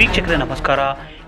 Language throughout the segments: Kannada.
ವೀಕ್ಷಕರೇ, ನಮಸ್ಕಾರ.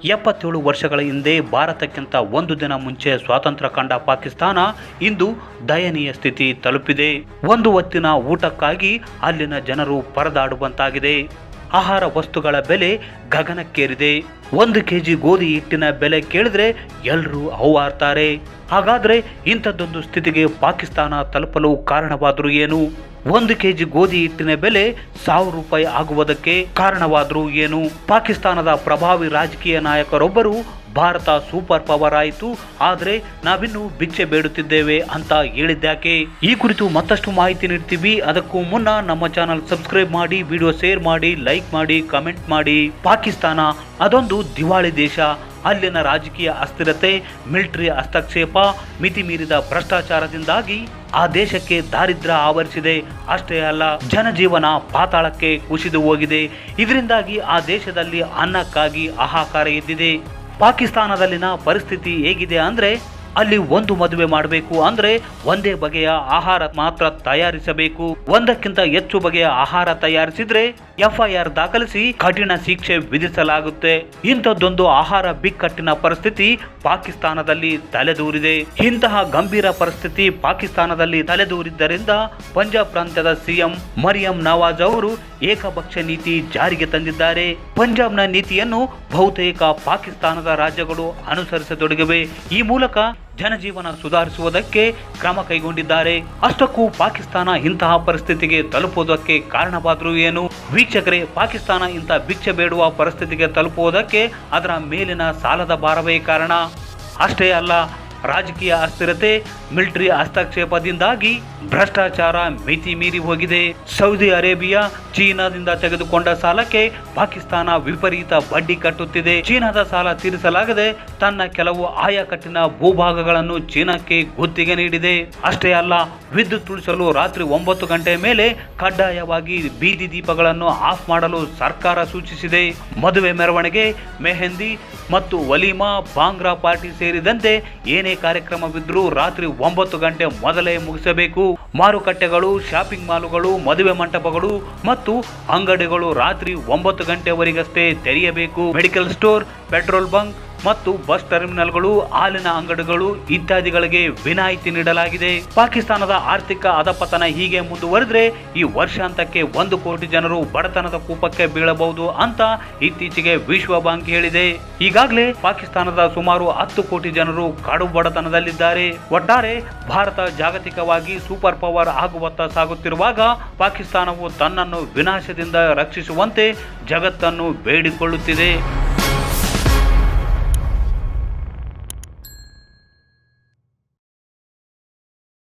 ಎಪ್ಪತ್ತೇಳು ವರ್ಷಗಳ ಹಿಂದೆ ಭಾರತಕ್ಕಿಂತ ಒಂದು ದಿನ ಮುಂಚೆ ಸ್ವಾತಂತ್ರ್ಯ ಕಂಡ ಪಾಕಿಸ್ತಾನ ಇಂದು ದಯನೀಯ ಸ್ಥಿತಿ ತಲುಪಿದೆ. ಒಂದು ಹೊತ್ತಿನ ಊಟಕ್ಕಾಗಿ ಅಲ್ಲಿನ ಜನರು ಪರದಾಡುವಂತಾಗಿದೆ. ಆಹಾರ ವಸ್ತುಗಳ ಬೆಲೆ ಗಗನಕ್ಕೇರಿದೆ. ಒಂದು ಕೆಜಿ ಗೋಧಿ ಹಿಟ್ಟಿನ ಬೆಲೆ ಕೇಳಿದ್ರೆ ಎಲ್ಲರೂ ಹೌವಾರ್ತಾರೆ ಹಾಗಾದ್ರೆ ಇಂಥದ್ದೊಂದು ಸ್ಥಿತಿಗೆ ಪಾಕಿಸ್ತಾನ ತಲುಪಲು ಕಾರಣವಾದರೂ ಏನು? ಒಂದು ಕೆಜಿ ಗೋಧಿ ಹಿಟ್ಟಿನ ಬೆಲೆ ಸಾವಿರ ರೂಪಾಯಿ ಆಗುವುದಕ್ಕೆ ಕಾರಣವಾದರೂ ಏನು? ಪಾಕಿಸ್ತಾನದ ಪ್ರಭಾವಿ ರಾಜಕೀಯ ನಾಯಕರೊಬ್ಬರು ಭಾರತ ಸೂಪರ್ ಪವರ್ ಆಯಿತು, ಆದರೆ ನಾವಿನ್ನು ಭಿಕ್ಷೆ ಬೇಡುತ್ತಿದ್ದೇವೆ ಅಂತ ಹೇಳಿದ್ಯಾಕೆ? ಈ ಕುರಿತು ಮತ್ತಷ್ಟು ಮಾಹಿತಿ ನೀಡ್ತೀವಿ. ಅದಕ್ಕೂ ಮುನ್ನ ನಮ್ಮ ಚಾನಲ್ ಸಬ್ಸ್ಕ್ರೈಬ್ ಮಾಡಿ, ವಿಡಿಯೋ ಶೇರ್ ಮಾಡಿ, ಲೈಕ್ ಮಾಡಿ, ಕಮೆಂಟ್ ಮಾಡಿ. ಪಾಕಿಸ್ತಾನ, ಅದೊಂದು ದಿವಾಳಿ ದೇಶ. ಅಲ್ಲಿನ ರಾಜಕೀಯ ಅಸ್ಥಿರತೆ, ಮಿಲಿಟರಿ ಹಸ್ತಕ್ಷೇಪ ಮಿತಿ ಮೀರಿದ ಭ್ರಷ್ಟಾಚಾರದಿಂದಾಗಿ ಆ ದೇಶಕ್ಕೆ ದಾರಿದ್ರ್ಯ ಆವರಿಸಿದೆ. ಅಷ್ಟೇ ಅಲ್ಲ, ಜನಜೀವನ ಪಾತಾಳಕ್ಕೆ ಕುಸಿದು ಹೋಗಿದೆ. ಇದರಿಂದಾಗಿ ಆ ದೇಶದಲ್ಲಿ ಅನ್ನಕ್ಕಾಗಿ ಹಾಹಾಕಾರ ಎದ್ದಿದೆ. ಪಾಕಿಸ್ತಾನದಲ್ಲಿನ ಪರಿಸ್ಥಿತಿ ಹೇಗಿದೆ ಅಂದ್ರೆ ಅಲ್ಲಿ ಒಂದು ಮದುವೆ ಮಾಡಬೇಕು ಅಂದ್ರೆ ಒಂದೇ ಬಗೆಯ ಆಹಾರ ಮಾತ್ರ ತಯಾರಿಸಬೇಕು. ಒಂದಕ್ಕಿಂತ ಹೆಚ್ಚು ಬಗೆಯ ಆಹಾರ ತಯಾರಿಸಿದ್ರೆ ಎಫ್ಐಆರ್ ದಾಖಲಿಸಿ ಕಠಿಣ ಶಿಕ್ಷೆ ವಿಧಿಸಲಾಗುತ್ತೆ. ಇಂಥದ್ದೊಂದು ಆಹಾರ ಬಿಕ್ಕಟ್ಟಿನ ಪರಿಸ್ಥಿತಿ ಪಾಕಿಸ್ತಾನದಲ್ಲಿ ತಲೆದೂರಿದೆ. ಇಂತಹ ಗಂಭೀರ ಪರಿಸ್ಥಿತಿ ಪಾಕಿಸ್ತಾನದಲ್ಲಿ ತಲೆದೂರಿದ್ದರಿಂದ ಪಂಜಾಬ್ ಪ್ರಾಂತ್ಯದ ಸಿಎಂ ಮರಿಯಂ ನವಾಜ್ ಅವರು ಏಕಪಕ್ಷ ನೀತಿ ಜಾರಿಗೆ ತಂದಿದ್ದಾರೆ. ಪಂಜಾಬ್ನ ನೀತಿಯನ್ನು ಬಹುತೇಕ ಪಾಕಿಸ್ತಾನದ ರಾಜ್ಯಗಳು ಅನುಸರಿಸತೊಡಗಿವೆ. ಈ ಮೂಲಕ ಜನಜೀವನ ಸುಧಾರಿಸುವುದಕ್ಕೆ ಕ್ರಮ ಕೈಗೊಂಡಿದ್ದಾರೆ. ಅಷ್ಟಕ್ಕೂ ಪಾಕಿಸ್ತಾನ ಇಂತಹ ಪರಿಸ್ಥಿತಿಗೆ ತಲುಪುವುದಕ್ಕೆ ಕಾರಣವಾದರೂ ಏನು? ವೀಕ್ಷಕರೇ, ಪಾಕಿಸ್ತಾನ ಇಂಥ ಭಿಕ್ಷೆ ಬೇಡುವ ಪರಿಸ್ಥಿತಿಗೆ ತಲುಪುವುದಕ್ಕೆ ಅದರ ಮೇಲಿನ ಸಾಲದ ಭಾರವೇ ಕಾರಣ? ಅಷ್ಟೇ ಅಲ್ಲ ರಾಜಕೀಯ ಅಸ್ಥಿರತೆ, ಮಿಲಿಟರಿ ಹಸ್ತಕ್ಷೇಪದಿಂದಾಗಿ ಭ್ರಷ್ಟಾಚಾರ ಮಿತಿ ಮೀರಿ ಹೋಗಿದೆ. ಸೌದಿ ಅರೇಬಿಯಾ ಚೀನಾದಿಂದ ತೆಗೆದುಕೊಂಡ ಸಾಲಕ್ಕೆ ಪಾಕಿಸ್ತಾನ ವಿಪರೀತ ಬಡ್ಡಿ ಕಟ್ಟುತ್ತಿದೆ. ಚೀನಾದ ಸಾಲ ತೀರಿಸಲಾಗದೆ ತನ್ನ ಕೆಲವು ಆಯಕಟ್ಟಿನ ಭೂಭಾಗಗಳನ್ನು ಚೀನಾಕ್ಕೆ ಗುತ್ತಿಗೆ ನೀಡಿದೆ. ಅಷ್ಟೇ ಅಲ್ಲ, ವಿದ್ಯುತ್ ಉಳಿಸಲು ರಾತ್ರಿ ಒಂಬತ್ತು ಗಂಟೆ ಮೇಲೆ ಕಡ್ಡಾಯವಾಗಿ ಬೀದಿ ದೀಪಗಳನ್ನು ಆಫ್ ಮಾಡಲು ಸರ್ಕಾರ ಸೂಚಿಸಿದೆ. ಮದುವೆ ಮೆರವಣಿಗೆ, ಮೆಹಂದಿ ಮತ್ತು ವಲೀಮಾ, ಬಾಂಗ್ರಾ ಪಾರ್ಟಿ ಸೇರಿದಂತೆ ಏನೇ ಕಾರ್ಯಕ್ರಮವಿದ್ರೂ ರಾತ್ರಿ ಒಂಬತ್ತು ಗಂಟೆ ಮೊದಲೇ ಮುಗಿಸಬೇಕು. ಮಾರುಕಟ್ಟೆಗಳು, ಶಾಪಿಂಗ್ ಮಾಲುಗಳು, ಮದುವೆ ಮಂಟಪಗಳು ಮತ್ತು ಅಂಗಡಿಗಳು ರಾತ್ರಿ ಒಂಬತ್ತು ಗಂಟೆವರೆಗಷ್ಟೇ ತೆರೆಯಬೇಕು. ಮೆಡಿಕಲ್ ಸ್ಟೋರ್, ಪೆಟ್ರೋಲ್ ಬಂಕ್ ಮತ್ತು ಬಸ್ ಟರ್ಮಿನಲ್ಗಳು, ಹಾಲಿನ ಅಂಗಡಿಗಳು ಇತ್ಯಾದಿಗಳಿಗೆ ವಿನಾಯಿತಿ ನೀಡಲಾಗಿದೆ. ಪಾಕಿಸ್ತಾನದ ಆರ್ಥಿಕ ಅಧಪತನ ಹೀಗೆ ಮುಂದುವರೆದ್ರೆ ಈ ವರ್ಷಾಂತಕ್ಕೆ ಒಂದು ಕೋಟಿ ಜನರು ಬಡತನದ ಕೂಪಕ್ಕೆ ಬೀಳಬಹುದು ಅಂತ ಇತ್ತೀಚೆಗೆ ವಿಶ್ವ ಬ್ಯಾಂಕ್ ಹೇಳಿದೆ. ಈಗಾಗಲೇ ಪಾಕಿಸ್ತಾನದ ಸುಮಾರು ಹತ್ತು ಕೋಟಿ ಜನರು ಕಡು ಬಡತನದಲ್ಲಿದ್ದಾರೆ. ಒಟ್ಟಾರೆ ಭಾರತ ಜಾಗತಿಕವಾಗಿ ಸೂಪರ್ ಪವರ್ ಆಗುವತ್ತ ಸಾಗುತ್ತಿರುವಾಗ ಪಾಕಿಸ್ತಾನವು ತನ್ನನ್ನು ವಿನಾಶದಿಂದ ರಕ್ಷಿಸುವಂತೆ ಜಗತ್ತನ್ನು ಬೇಡಿಕೊಳ್ಳುತ್ತಿದೆ.